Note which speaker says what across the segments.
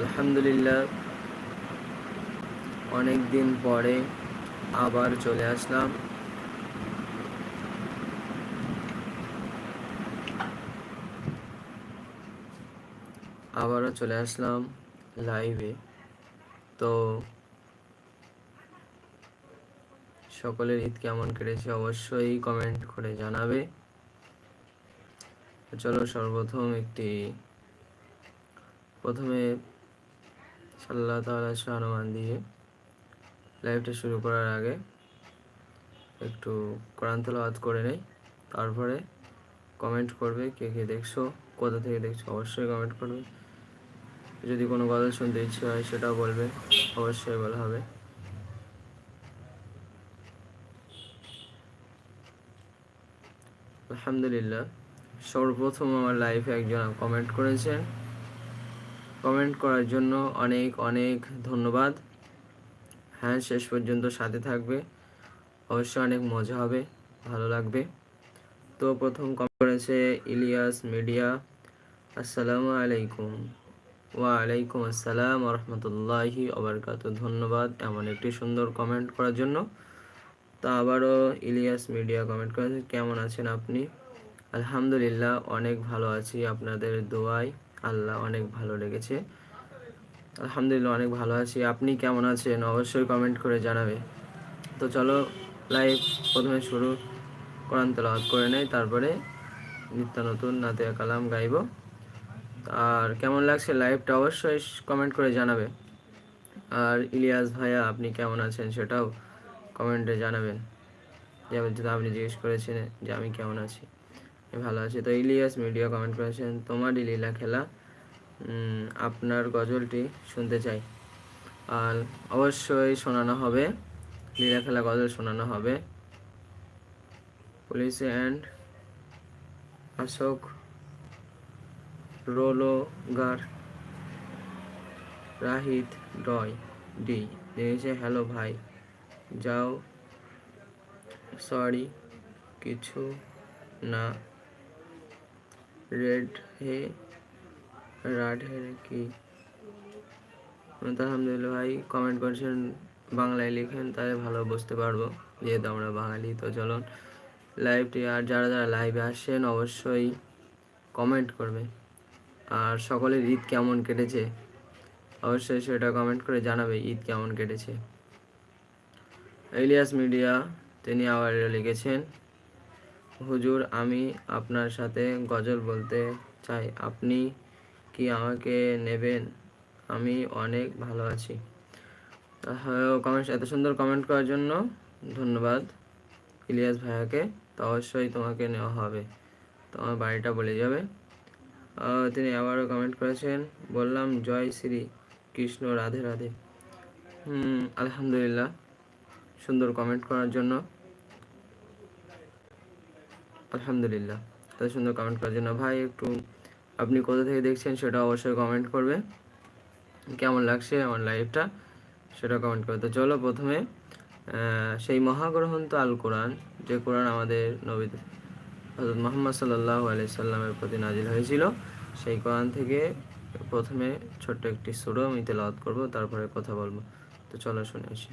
Speaker 1: আলহামদুলিল্লাহ। অনেক দিন পরে আবার চলে আসলাম। আবারও চলে আসলাম লাইভে তো সকলের ঈদ কেমন কেটেছে অবশ্যই কমেন্ট করে জানাবে। চলো সর্বপ্রথম একটি, প্রথমে সাল্লাহ তাআলা হনুমান দিয়ে লাইভটা শুরু করার আগে একটু কোরআন তেলাওয়াত করে নেই। তারপরে কমেন্ট করবে, কে কে দেখছ, কোথা থেকে দেখছ, অবশ্যই কমেন্ট করবে। যদি কোনো কথা শুনতে ইচ্ছে হয় সেটাও বলবে, অবশ্যই বলা হবে। আলহামদুলিল্লাহ, সর্বপ্রথম আমার লাইফে একজন কমেন্ট করেছেন। কমেন্ট করার জন্য অনেক অনেক ধন্যবাদ। হ্যাঁ শেষ পর্যন্ত সাথে থাকবে। অবশ্যই অনেক মজা হবে, ভালো লাগবে। তো প্রথম কমেন্ট করেছে ইলিয়াস মিডিয়া। আসসালামু আলাইকুম। ওয়ালাইকুম আসসালাম রহমতুল্লাহি অবরকাত ধন্যবাদ এমন একটি সুন্দর কমেন্ট করার জন্য। তো আবারও ইলিয়াস মিডিয়া কমেন্ট করেছে। কেমন আছেন আপনি? আলহামদুলিল্লাহ, অনেক ভালো আছি আপনাদের দোয়ায়। আল্লাহ অনেক ভালো লেগেছে। আলহামদুলিল্লাহ অনেক ভালো আছি। আপনি কেমন আছেন? অবশ্যই কমেন্ট করে জানাবে তো চলো লাইভ প্রথমে শুরু। কোরআন তেলাওয়াত করে নেই, তারপরে নিত্য নতুন নাতে কালাম গাইব। আর কেমন লাগছে লাইভটা অবশ্যই কমেন্ট করে জানাবে আর ইলিয়াস ভাইয়া, আপনি কেমন আছেন সেটাও কমেন্টে জানাবেন। যেমন যদি আপনি জিজ্ঞেস করেছেন যে আমি কেমন আছি। ভালো আছি। তো ইলিয়াস মিডিয়া কমেন্ট করেছেন তোমারই লীলা খেলা আপনার গজলটি শুনতে চাই। আর অবশ্যই শোনানো হবে। লীলা খেলা গজল শোনানো হবে। পুলিশ অ্যান্ড অশোক রোলোগার, রাহিত ডয় ডি। লিখেছে হ্যালো ভাই, যাও। সরি, কিছু না। রেড হে রাডে কি? আলহামদুলিল্লাহ ভাই কমেন্ট করছেন বাংলায় লিখেন তাই ভালো বুঝতে পারব। যেহেতু আমরা বাঙালি, তো চলুন। লাইভটি আর যারা যারা লাইভে আসেন অবশ্যই কমেন্ট করবে। আর সকলের ঈদ কেমন কেটেছে? অবশ্যই সেটা কমেন্ট করে জানাবে, ঈদ কেমন কেটেছে। ইলিয়াস মিডিয়া, তিনি আবার লিখেছেন, হুজুর, আমি আপনার সাথে গজল বলতে চাই। আপনি কি আমাকে নেবেন? আমি অনেক ভালো আছি। কমেন্ট এত সুন্দর কমেন্ট করার জন্য ধন্যবাদ ইলিয়াস ভাইয়াকে। তো অবশ্যই তোমাকে নেওয়া হবে। তোমার বাড়িটা বলে যাবে। তিনি আবারও কমেন্ট করেছেন, বললাম, জয় শ্রী কৃষ্ণ, রাধে রাধে। হুম, আলহামদুলিল্লাহ। সুন্দর কমেন্ট করার জন্য। আলহামদুলিল্লাহ। এত সুন্দর কমেন্ট করার জন্য। ভাই, একটু আপনি কোথা থেকে দেখছেন সেটা অবশ্যই কমেন্ট করবে। কেমন লাগছে আমার লাইভটা সেটা কমেন্ট করবে। তো চলো প্রথমে সেই মহাগ্রন্থ আল কোরআন, যে কোরআন আমাদের নবী হজরত মোহাম্মদ সাল্লাহ আলি সাল্লামের প্রতি নাজিল হয়েছিল, সেই কোরআন থেকে প্রথমে ছোট্ট একটি সুরো আমি তেলাওয়াত করব, তারপরে কথা বলব। তো চলো শুনে আসি।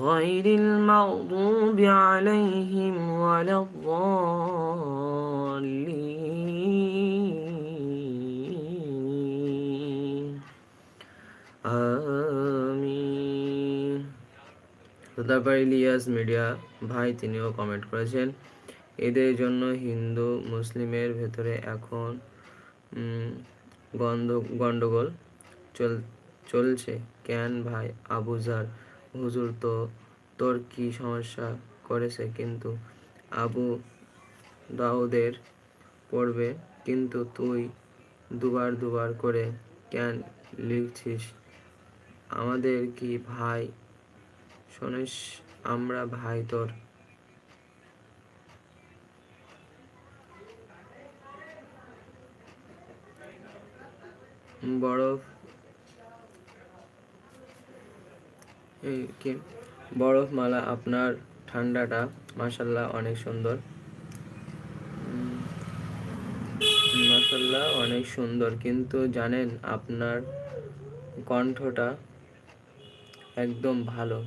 Speaker 1: غير المغضوب عليهم ولا الضالين আমিন তো তারপর ইলিয়াস মিডিয়া ভাই তিনিও কমেন্ট করেছেন এদের জন্য হিন্দু মুসলিমের ভেতরে এখন উম, গন্ধ গন্ডগোল চল চলছে কেন ভাই আবুজার হুজুর তো তোর কি সমস্যা করেছে? কিন্তু আবু দাউদের পড়বে, কিন্তু তুই দুবার দুবার করে কেন লিখছিস? আমাদের কি ভাই? শোনিস, আমরা ভাই তোর। বরফ কি? বরফ মালা আপনার ঠান্ডাটা মাসাল্লাহ অনেক সুন্দর। মাসাল্লাহ অনেক সুন্দর। কিন্তু জানেন, আপনার কণ্ঠটা একদম ভালো।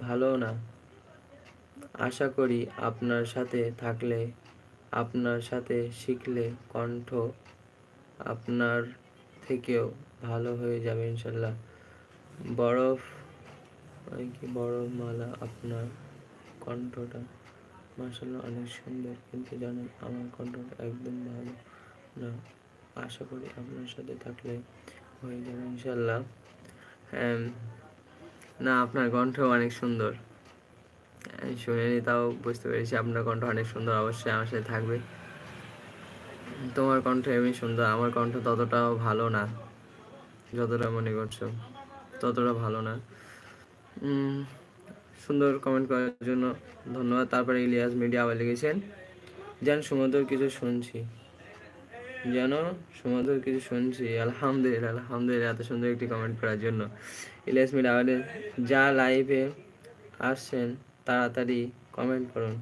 Speaker 1: ভালো না। আশা করি আপনার সাথে থাকলে, আপনার সাথে শিখলে কণ্ঠ আপনার থেকেও ভালো হয়ে যাবে, ইনশাল্লাহ। বরফ কি বরফ মালা আপনার কণ্ঠটা। মাসাল্লাহ অনেক সুন্দর, কিন্তু জানেন আমার কণ্ঠটা একদম ভালো না। আশা করি আপনার সাথে থাকলে হয়ে যাবে ইনশাল্লাহ হ্যাঁ না, আপনার কণ্ঠ অনেক সুন্দর। আমি শুনিনি, তাও বুঝতে পেরেছি আপনার কণ্ঠ অনেক সুন্দর, অবশ্যই আমার সাথে থাকবে। তোমার কণ্ঠ এমনি সুন্দর, আমার কণ্ঠ ততটাও ভালো না, যতটা মনে করছ, ততটা ভালো না। সুন্দর কমেন্ট করার জন্য ধন্যবাদ। তারপরে ইলিয়াস মিডিয়া আবার লিখেছেন, যেন সুমধুর কিছু শুনছি, যেন সুমধুর কিছু শুনছি। আলহামদুলিল্লাহ আলহামদুলিল্লাহ, এত সুন্দর একটি কমেন্ট করার জন্য। ইলিয়াস মিডিয়া আবার যা লাইভে আসছেন, তাড়াতাড়ি কমেন্ট করুন।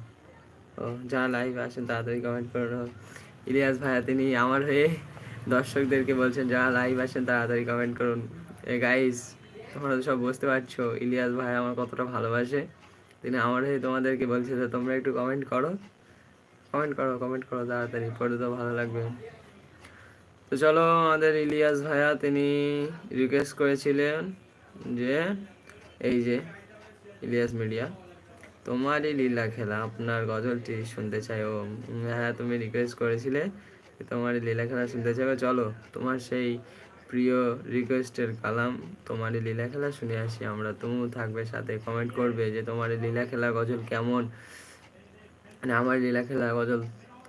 Speaker 1: ও, যা লাইভে আসেন তাড়াতাড়ি কমেন্ট করুন। ইলিয়াস ভাইয়া, তিনি আমার হয়ে দর্শকদেরকে বলছেন যারা লাইভ আসেন তাড়াতাড়ি কমেন্ট করুন। এ গাইস তোমরা তো সব বুঝতে পারছ, ইলিয়াস ভাই আমার কতটা ভালোবাসে। তিনি আমার হয়ে তোমাদেরকে বলছে যে, তোমরা একটু কমেন্ট করো কমেন্ট করো কমেন্ট করো তাড়াতাড়ি, পড়ে তো ভালো লাগবে। তো চলো আমাদের ইলিয়াস ভাইয়া, তিনি রিকোয়েস্ট করেছিলেন যে, এই যে ইলিয়াস মিডিয়া তোমারই লীলা খেলা, আপনার গজলটি শুনতে চাই। ও হ্যাঁ তুমি রিকোয়েস্ট করেছিলে তোমারই লীলা খেলা শুনতে চাই। চলো, তোমার সেই প্রিয় রিকোয়েস্টের কালাম তোমার লীলা খেলা শুনে আসি। আমরা তুমিও থাকবে সাথে কমেন্ট করবে যে তোমার লীলা খেলা গজল কেমন? মানে আমার লীলা খেলা গজল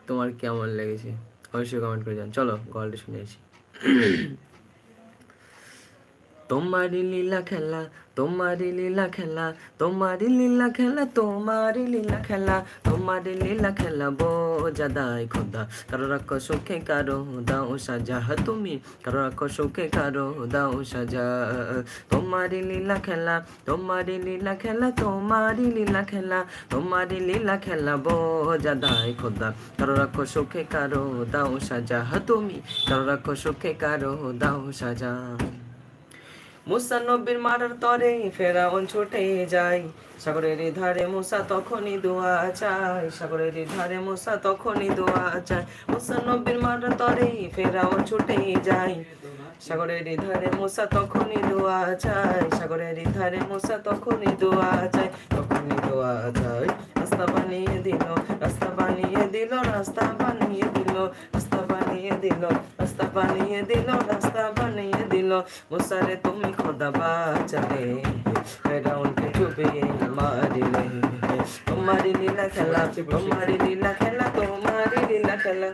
Speaker 1: তোমার কেমন লেগেছে? অবশ্যই কমেন্ট করে যান চলো গল্পটা শুনে আসি। তোমারি লীলা খেলা তোমারি লীলা খেলা তোমারি লীলা খেলা তোমারি লীলা খেলা তোমারি লীলা খেলা বোঝা দায় খোদা। কারও রাখো সুখে, কারও দাও সাজা। তুমি কারও রাখো সুখে, কারও দাও সাজা। তোমারি লীলা খেলা তোমারি লীলা খেলা তোমারি লীলা খেলা তোমারি লীলা খেলা বোঝা দায় খোদা। কারও রাখো সুখে, কারও দাও সাজা। তুমি কারও রাখো সুখে, কারও দাও সাজা। মুসা নবীর মারার তরে ফেরাউন ছুটে যায়। সাগরের ধারে মুসা তখনই দোয়া চায়। সাগরের ধারে মুসা তখনই দোয়া চায়। মুসা নবীর মারার তরে ফেরাউন ছুটে যায়। সাগরের ধারে মুসা তখনই দোয়া চায়। সাগরের ধারে মুসা তখনই দোয়া চায়। তখনই দোয়া চায়। রাস্তা বানিয়ে দিল, রাস্তা বানিয়ে দিল, রাস্তা বানিয়ে দিল, রাস্তা বানিয়ে দিল। রাস্তা বানিয়ে দিল রাস্তা বানিয়ে দিল। মুসারে তুমি খোদা বাঁচালে ফেরাউনকে চুপিয়ে মারিলে। তোমারি লীলা খেলা তোমারি লীলা খেলা তোমারি লীলা খেলা।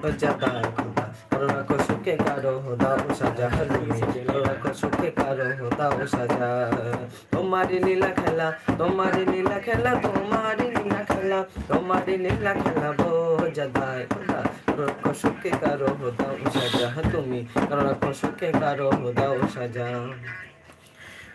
Speaker 1: খোদা করোনা কোষ সুখে কারও দাও সাজা সুখে কারও দাও সাজা। তোমারি নীলা খেলা, তোমারি নীলা খেলা, তোমারি নীলা খেলা, তোমারি নীলা খেলা বোঝা দায় খোদা রক্ষ সুখে কারও দাও সাজা, তুমি রক্ষ সুখে কারও দাও সাজা।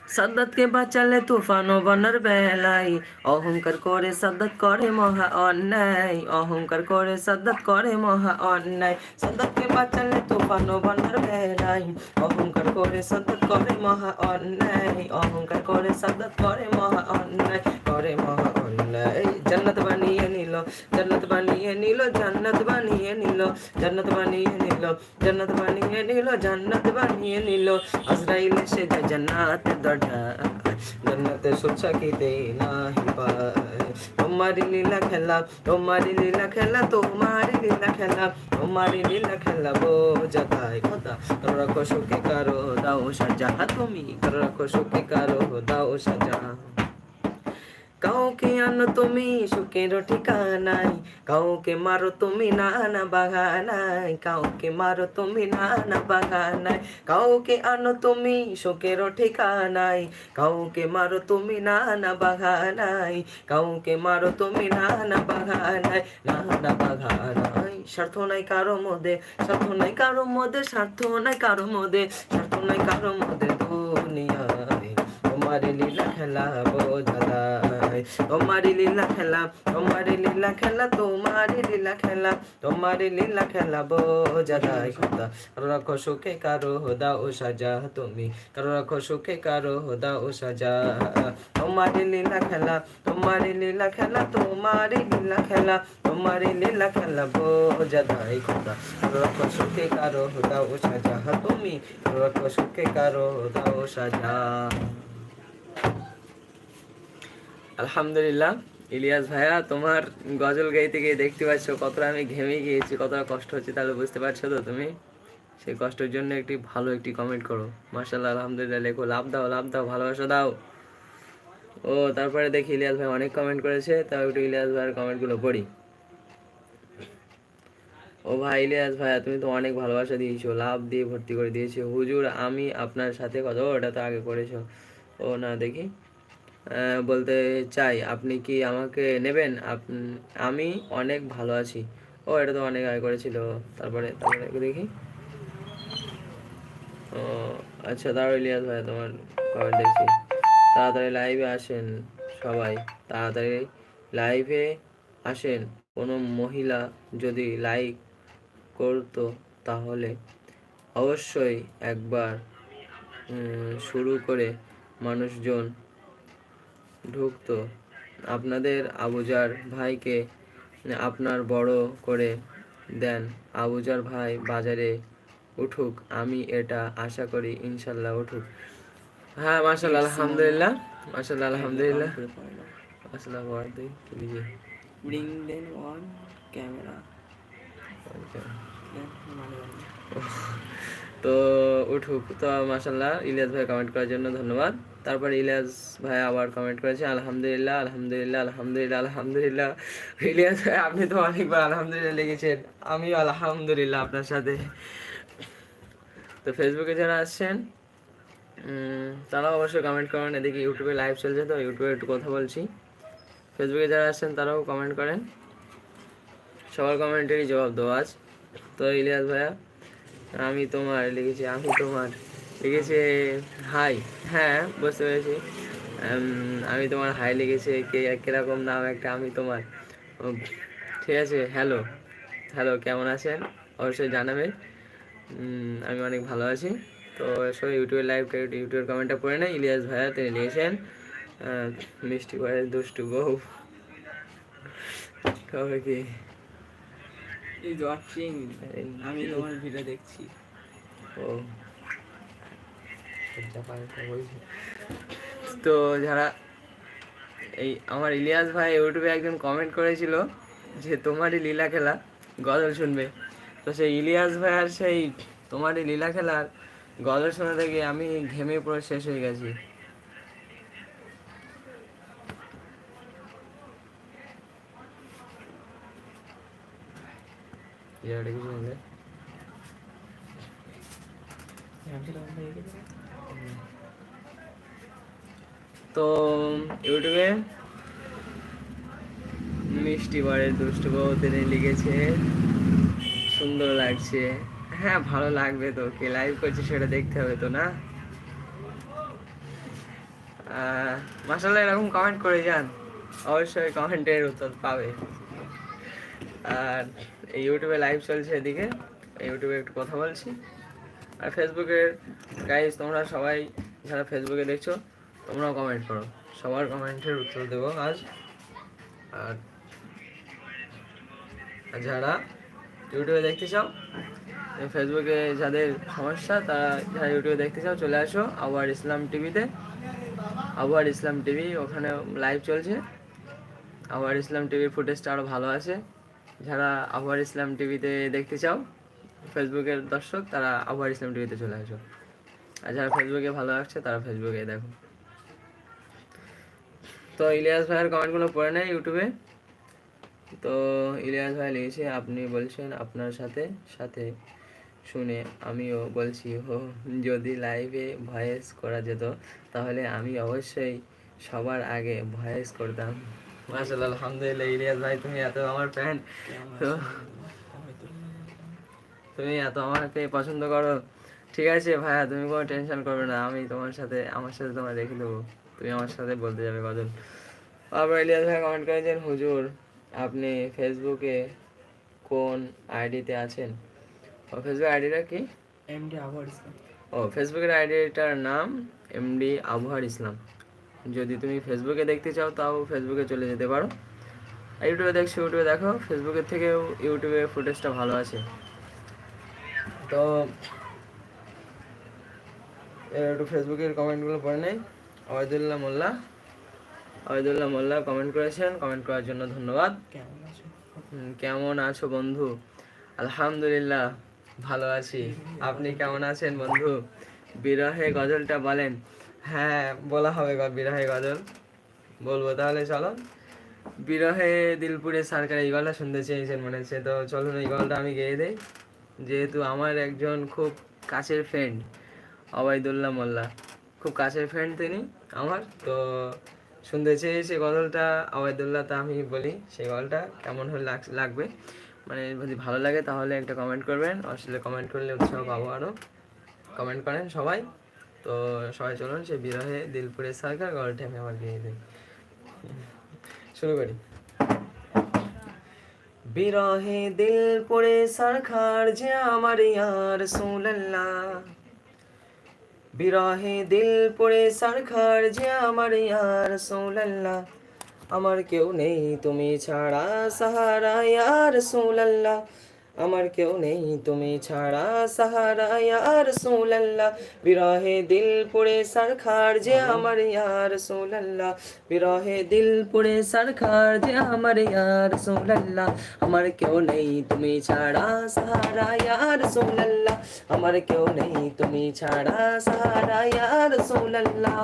Speaker 1: सदत के बाद चले तूफानो बनर बहलाई, अहंकार कोरे सदत करे महा अन्नाई अहंकार कोरे सदत करे महा अन्नाई सदत के बाद चले तूफानो बनर बहलाई, अहंकार कोरे सदत करे महा अन्नाई अहंकार कोरे सदत करे महा अन्नाई करे महा अन्नाई जन्नत बनिए জান্নাত বানিয়ে নিল, জান্নাত বানিয়ে নিল, জান্নাত বানিয়ে নিল, জান্নাত বানিয়ে নিল, জান্নাত বানিয়ে নিল। জান্নাত আজরাইল এসে যায় জান্নাতের দরজা জান্নাতের সুচ্ছাকিতে নাহি পায়। তোমারি লীলা খেলা, তোমারি লীলা খেলা, তোমারি লীলা খেলা, তোমারি লীলা খেলা বোঝা তাই কথা করো রাখো সুখে, কারও দাও সাজা। তুমি, করো রাখো সুখে, কারও দাও সাজা। কাউকে আনো তুমি সুখের ঠিকানাই কাউকে মারো তুমি নানা বাগানাই কাউকে মারো তুমি নানা বাগানাই কাউকে আনো তুমি সুখের ঠিকানাই কাউকে মারো তুমি নানা বাগানাই কাউকে মারো তুমি নানা বাগানাই নানা বাগানাই স্বার্থ নাই কারও মধ্যে, স্বার্থ নাই কারও মধ্যে, স্বার্থ নাই কারও মধ্যে, স্বার্থ নাই কারও মধ্যে দুনিয়ায় লীলা খেলা বোঝা যায় তোমার লীলা খেলা তোমার লীলা খেলা তোমার লীলা খেলা তোমার লীলা খেলা বোঝা যায় খোদা, কারও রাখো সুখে, কারও দাও সাজা। তুমি কারও রাখো সুখে, কারও দাও সাজা। তোমার লীলা খেলা তোমার লীলা খেলা তোমার লীলা খেলা তোমার লীলা খেলা বোঝা যায় খোদা, কারও রাখো সুখে, কারও দাও সাজা। তুমি কারও রাখো সুখে, কারও দাও সাজা। আলহামদুলিল্লাহ। ইলিয়াস ভাইয়া, তোমার গজল গাইতে গিয়ে দেখতে পাচ্ছ কতটা আমি ঘেমে গিয়েছি, কতটা কষ্ট হচ্ছে তাহলে বুঝতে পারছ তো তুমি? সেই কষ্টের জন্য একটি ভালো একটি কমেন্ট করো। মার্শাল্লাহ আলহামদুলিল্লাহ, লেখো, লাভ দাও লাভ দাও, ভালোবাসা দাও। ও, তারপরে দেখি ইলিয়াস ভাই অনেক কমেন্ট করেছে, তাও একটু ইলিয়াস ভাইয়ের কমেন্টগুলো পড়ি। ও ভাই, ইলিয়াস ভাইয়া, তুমি তো অনেক ভালোবাসা দিয়েছ, লাভ দিয়ে ভর্তি করে দিয়েছ। হুজুর, আমি আপনার সাথে কথা ওটা তো আগে করেছ। ও না দেখি। বলতে চাই, আপনি কি আমাকে নেবেন? আমি অনেক ভালো আছি। ও, এটা তো অনেক আয় করেছিল। তারপরে তারপরে দেখি। ও আচ্ছা দাঁড়ো ইলিয়াস ভাই, তোমার কমেন্ট দেখছি। তাড়াতাড়ি লাইভে আসেন সবাই। তাড়াতাড়ি লাইভে আসেন। কোনো মহিলা যদি লাইক করতো তাহলে অবশ্যই একবার শুরু করে মানুষজন ঢুকতো। আপনাদের আবুজার ভাইকে আপনার বড় করে দেন। আবুজার ভাই বাজারে উঠুক আমি এটা আশা করি ইনশাল্লাহ উঠুক। হ্যাঁ মাশাল্লাহ আলহামদুলিল্লাহ মাশাল্লাহ আলহামদুলিল্লাহ।
Speaker 2: Bring
Speaker 1: তো উঠুক। তো মাশাল্লাহ ইলিয়াস ভাই কমেন্ট করার জন্য ধন্যবাদ। তারপর ইলিয়াস ভাই আবার কমেন্ট করেছে, আলহামদুলিল্লাহ আলহামদুলিল্লাহ আলহামদুলিল্লাহ আলহামদুলিল্লাহ। ইলিয়াস ভাই, আপনি তো অনেকবার আলহামদুলিল্লাহ লিখেছেন। আমিও আলহামদুলিল্লাহ আপনার সাথে। তো ফেসবুকে যারা আসছেন তারাও অবশ্যই কমেন্ট করেন। এদিকে ইউটিউবে লাইভ চলছে তো ইউটিউবে একটু কথা বলছি। ফেসবুকে যারা আসছেন, তারাও কমেন্ট করেন। সবার কমেন্টেরই জবাব দেওয়া আজ। তো ইলিয়াস ভাইয়া আমি তোমার লিখেছি আমি তোমার লিখেছে হাই। হ্যাঁ বুঝতে পেরেছি। আমি তোমার হাই লিখেছে কে কীরকম নাম একটা আমি তোমার। ঠিক আছে হ্যালো হ্যালো কেমন আছেন? অবশ্যই জানাবেন উম, আমি অনেক ভালো আছি। তো সবাই ইউটিউবের একটু ইউটিউবের কমেন্টটা পড়ে নেয় ইলিয়াস ভাইয়া তিনি লিখেছেন মিষ্টি করে দুষ্টু বউ। তবে কি?
Speaker 2: Is watching. আমি তোমার ভিডিও দেখছি।
Speaker 1: ও। তো যারা এই আমার ইলিয়াস ভাই ইউটিউবে একজন কমেন্ট করেছিল যে তোমারই লীলা খেলা গজল শুনবে। তো সেই ইলিয়াস ভাই আর সেই তোমারই লীলা খেলার গজল শোনা থেকে আমি ঘেমে পড়ে শেষ হয়ে গেছি। তো ইউটিউবে মিষ্টি বারের দুষ্টু বউ তিনি লিখেছে সুন্দর লাগছে হ্যাঁ ভালো লাগবে তো কে লাইভ করছে সেটা দেখতে হবে তো না মাসাল্লাহ এরকম কমেন্ট করে যান অবশ্যই কমেন্টের উত্তর পাবে আর এই ইউটিউবে লাইভ চলছে এদিকে। ইউটিউবে একটু কথা বলছি। আর ফেসবুকের গাইজ তোমরা সবাই যারা ফেসবুকে দেখছ, তোমরাও কমেন্ট করো। সবার কমেন্টের উত্তর দেবো আজ। আর যারা ইউটিউবে দেখতে চাও ফেসবুকে যাদের সমস্যা, তারা যারা ইউটিউবে দেখতে চাও, চলে আসো আবহাওয়ার ইসলাম টিভিতে আবহাওয়ার ইসলাম টিভি ওখানে লাইভ চলছে। আবহাওয়ার ইসলাম টিভির ফুটেজটা আরও ভালো আছে। যারা আবহাওয়ার ইসলাম টিভিতে দেখতে চাও, ফেসবুকের দর্শক, তারা আবহাওয়ার ইসলাম টিভিতে চলে আসো। আর যারা ফেসবুকে ভালো লাগছে, তারা ফেসবুকে দেখো। তো ইলিয়াস ভাইয়ের কমেন্টগুলো পড়ে নেয় ইউটিউবে। তো ইলিয়াস ভাই লিখেছে, আপনি বলছেন আপনার সাথে সাথে শুনে আমিও বলছি, হো, যদি লাইভে ভয়েস করা যেত, তাহলে আমি অবশ্যই সবার আগে ভয়েস করতাম। মাশাআল্লাহ আলহামদুলিল্লাহ ইলিয়াস ভাই তুমি এত আমার ফ্যান তো তুমি এত আমাকে পছন্দ করো। ঠিক আছে ভাইয়া তুমি কোনো টেনশন করবে না আমি তোমার সাথে আমার সাথে তোমার রেখে দেবো। তুমি আমার সাথে বলতে যাবে গজল আবার ইলিয়াস ভাই কমেন্ট করেছেন হুজুর আপনি ফেসবুকে কোন আইডিতে আছেন? ও ফেসবুক আইডিটা কি?
Speaker 2: এমডি আবার ইসলাম।
Speaker 1: ও ফেসবুকের আইডিটার নাম এমডি আবহার ইসলাম। যদি তুমি ফেসবুকে দেখতে চাও তাও ফেসবুকে চলে যেতে পারো। আর ইউটিউবে দেখছ ইউটিউবে দেখো ফেসবুকের থেকেও ইউটিউবে ফুটেজটা ভালো আছে। তো এবার একটু ফেসবুকের কমেন্টগুলো পড়ে নেই। আওয়াজুল্লাহ মোল্লা আওয়াজুল্লাহ মোল্লা কমেন্ট করেছেন। কমেন্ট করার জন্য ধন্যবাদ।
Speaker 2: কেমন আছো?
Speaker 1: কেমন আছো বন্ধু? আলহামদুলিল্লাহ ভালো আছি। আপনি কেমন আছেন বন্ধু? বিরহে গজলটা বলেন। হ্যাঁ বলা হবে বিরহে গজল। বলব তাহলে, চলো। বিরহে দিলপুরে সরকার এই গলটা শুনতে চেয়েছেন মনে হচ্ছে। তো চলুন এই গলটা আমি গেয়ে দেই। যেহেতু আমার একজন খুব কাছের ফ্রেন্ড অবায়দুল্লাহ মোল্লা। খুব কাছের ফ্রেন্ড তিনি, আমার। তো শুনতে চেয়েছে গজলটা অবায়দুল্লাহ তা আমি বলি সেই গজলটা কেমন হলে লাগ- লাগবে। মানে যদি ভালো লাগে তাহলে একটা কমেন্ট করবেন। আসলে কমেন্ট করলে উৎসাহ পাবো আরও কমেন্ট করেন সবাই। তো সবাই চলুন, সে বিরহে দিলপুরের সরকার গল্পটা আমি আবার গিয়ে দিই শুরু করি। বিরহে দিল পড়ে সরকার যে আমার ইয়ার সুল্লাহ বিরহে দিল পড়ে সরকার যে আমার ইয়ার সুল্লাহ আমার কেউ নেই, তুমি ছাড়া সাহারা ইয়ার সুল্লাহ আমার কেউ নেই তুমি ছাড়া সাহারা ইয়ার সুল্লাহ বিরহে দিল পড়ে সরকার যে আমার ইয়ার সুল্লাহ বিরহে দিল পড়ে সরকার যে আমার ইয়ার সুল্লাহ আমার কেউ নেই তুমি ছাড়া সাহারা ইয়ার সুল্লাহ আমার কেউ নেই তুমি ছাড়া সাহারা ইয়ার সুল্লাহ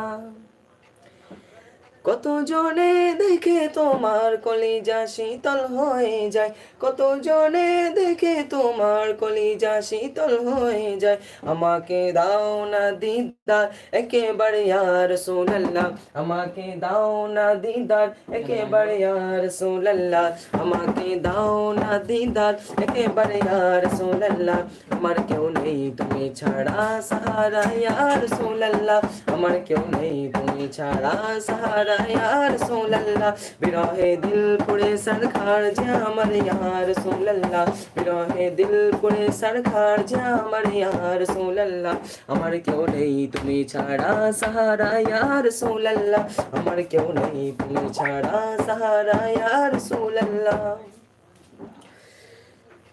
Speaker 1: কত জনে দেখে তোমার কলিজা শীতল হয়ে যায়? কত জনে দেখে তোমার কলিজা শীতল হয়ে যায়? আমাকে দাও না দিদার, একেবারে আর সোনাল্লাহ আমাকে দাও না দিদার, একেবারে আর সোনাল্লাহ আমাকে দাও না দিদার, একেবারে আর সোনাল্লাহ আমার কেউ নেই তুমি ছাড়া সাহারা ইয়ার সোনাল্লাহ আমার কেউ নেই তুমি ছাড়া সাহারা ইয়ার সোনাল্লাহ বিরহে দিল পুরে সরকার যে আমার ইয়ার সোনাল্লাহ বিরহে দিল পুরে সরকার যে আমার ইয়ার সোনাল্লাহ আমার কেউ নেই তুমি ছাড়া সাহারা ইয়ার সোনাল্লাহ আমার কেউ নেই তুমি ছাড়া সাহারা ইয়ার সোনাল্লাহ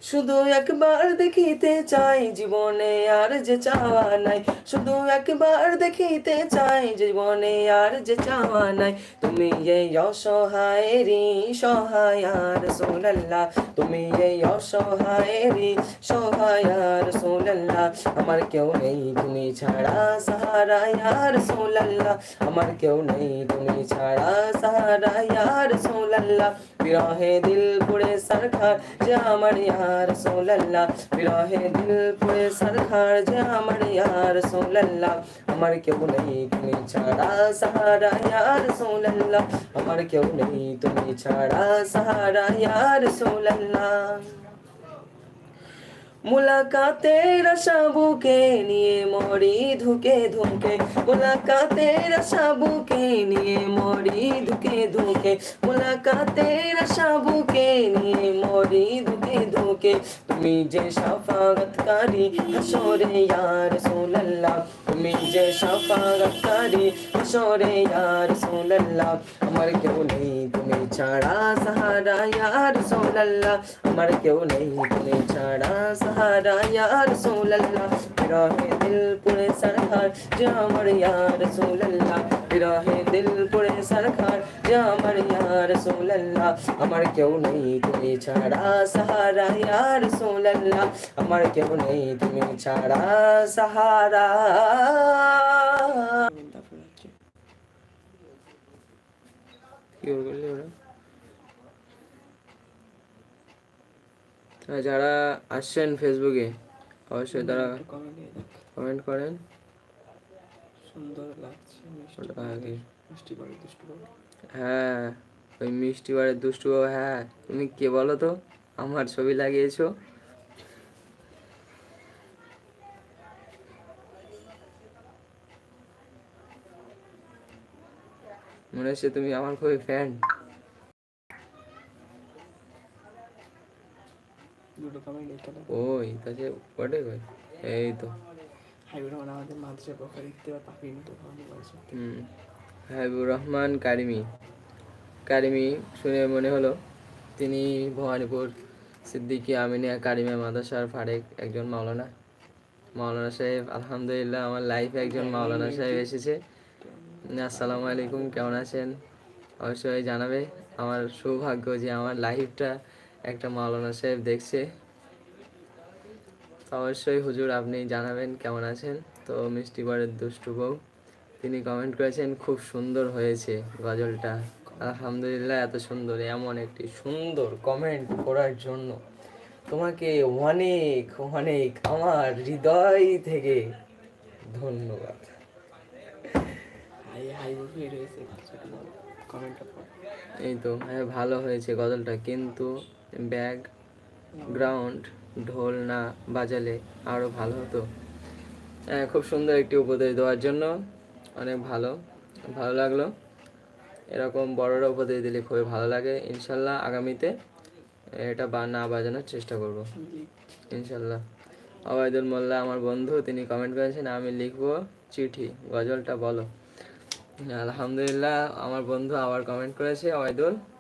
Speaker 1: শুধু একবার দেখিতে চাই জীবনে আর যে চাওয়া নাই। শুধু একবার দেখিতে চাই জীবনে আর যে চাওয়া নাই। তুমি এই অসহায়েরই সহায় আর সোনাল্লাহ। তুমি এই অসহায়েরই সহায় আর সোনাল্লাহ। আমার কেউ নেই তুমি ছাড়া সাহারা আর সোনাল্লাহ। আমার কেউ নেই তুমি ছাড়া সাহারা আর সোনাল্লাহ। বিরহে দিল পুরে সরকার যে আমার ইয়ার সোলাল্লাহ বিরহে দিল পুরে সরকার যে আমার ইয়ার সোলাল্লাহ আমার কেউ নেই তুমি ছাড়া সাহারা ইয়ার সোলাল্লাহ আমার কেউ নেই তুমি ছাড়া সাহারা ইয়ার সোলাল্লাহ মুলাকাতের আশা বুকে নিয়ে মরি ধুকে ধুকে মুলাকাতের আশা বুকে নিয়ে মরি ধুকে ধুকে মুলাকাতের আশা বুকে নিয়ে মরি ধুকে ধুকে তুমি যে শাফাগতকারী হাসরে ইয়া রাসূলুল্লাহ তুমি যে শাফাগতকারী হাসরে ইয়া রাসূলুল্লাহ আমার কেউ নেই তুমি ছাড়া সাহারা ইয়া রাসূলুল্লাহ আমার কেউ নেই তুমি ছাড়া সাহারা ইয়া রাসূলুল্লাহ বিরহে দিল পুরে সরকার যে আমার ইয়া রাসূলুল্লাহ বিরহে দিল পুরে সরকার যে আমার ইয়া রাসূলুল্লাহ আমার কেউ নেই তুমি ছাড়া সাহারা ইয়া রাসূলুল্লাহ আমার কেউ নেই তুমি ছাড়া সাহারা কি করলি ওরা যারা আসছেন ফেসবুকে অবশ্যই তারা
Speaker 2: কমেন্ট
Speaker 1: করেন।
Speaker 2: সুন্দর লাগছে মিষ্টি
Speaker 1: হ্যাঁ ওই মিষ্টি বারের দুষ্টু বাবু, হ্যাঁ। তুমি কে বলো তো? আমার ছবি লাগিয়েছো। মনে হচ্ছে তুমি আমার খুবই ফ্যান
Speaker 2: দুটো কমেন্ট দেখতে
Speaker 1: ওই পড়ে কই? এই তো।
Speaker 2: হাইবুর রহমান আমাদের মাদ্রাসা পক্ষে দেখতে বা পাখির মতো
Speaker 1: হুম। হাবিবুর রহমান কারিমি। কারিমি শুনে মনে হলো তিনি ভবানীপুর সিদ্দিকী আমিনিয়া কারিমা মাদ্রাসার ফারেক একজন মাওলানা। মাওলানা সাহেব আলহামদুলিল্লাহ আমার লাইফে একজন মাওলানা সাহেব এসেছে। আসসালামু আলাইকুম কেমন আছেন? অবশ্যই জানাবে। আমার সৌভাগ্য যে আমার লাইফটা একটা মাওলানা সাহেব দেখছে। তো অবশ্যই হুজুর আপনি জানাবেন কেমন আছেন? তো মিষ্টি বারের দুষ্টু বউ তিনি কমেন্ট করেছেন খুব সুন্দর হয়েছে গজলটা। আলহামদুলিল্লাহ এত সুন্দর এমন একটি সুন্দর কমেন্ট করার জন্য। তোমাকে অনেক অনেক আমার হৃদয় থেকে ধন্যবাদ। এই তো হ্যাঁ ভালো হয়েছে গজলটা কিন্তু ব্যাগ, গ্রাউন্ড, ঢোল না বাজালে আরও ভালো হতো। হ্যাঁ খুব সুন্দর একটি উপদেশ দেওয়ার জন্য। অনেক ভালো ভালো লাগল। এরকম বড়রা উপদেশ দিলে খুবই ভালো লাগে। ইনশাল্লাহ আগামীতে এটা বা না বাজানোর চেষ্টা করব। ইনশাল্লাহ। অবায়দুল মোল্লা, আমার বন্ধু, তিনি কমেন্ট করেছেন, আমি লিখব চিঠি, গজলটা বলো। আলহামদুলিল্লাহ, আমার বন্ধু আবার কমেন্ট করেছে, অবায়দুল।